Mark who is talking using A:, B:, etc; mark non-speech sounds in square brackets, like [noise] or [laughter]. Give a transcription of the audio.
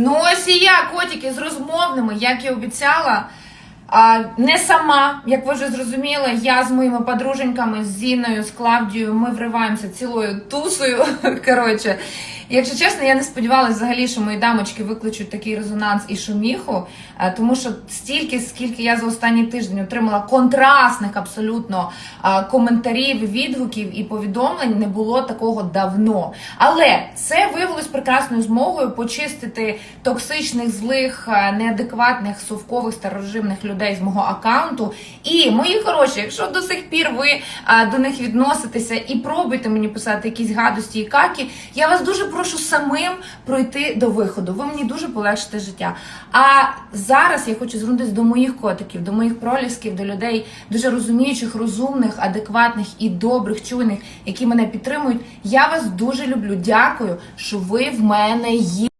A: Ну ось і я, котики, з розмовними, як і обіцяла. А, не сама, як ви вже зрозуміли, я з моїми подруженьками, з Зіною, з Клавдією, ми вриваємося цілою тусою. [laughs] Коротше, якщо чесно, я не сподівалася взагалі, що мої дамочки викличуть такий резонанс і шуміху, тому що стільки, скільки я за останній тиждень отримала контрастних абсолютно коментарів, відгуків і повідомлень, не було такого давно. Але це виявилось прекрасною змогою почистити токсичних, злих, е, неадекватних, совкових старорежимних людей з мого аккаунту. І мої хороші, якщо до сих пір ви е, до них відноситеся і пробуєте мені писати якісь гадості і каки, я вас дуже прошу самим пройти до виходу. Ви мені дуже полегшите життя. А зараз я хочу звернутися до моїх котиків, до моїх пролісків, до людей дуже розуміючих, розумних, адекватних і добрих, чуйних, які мене підтримують. Я вас дуже люблю. Дякую, що ви в мене є.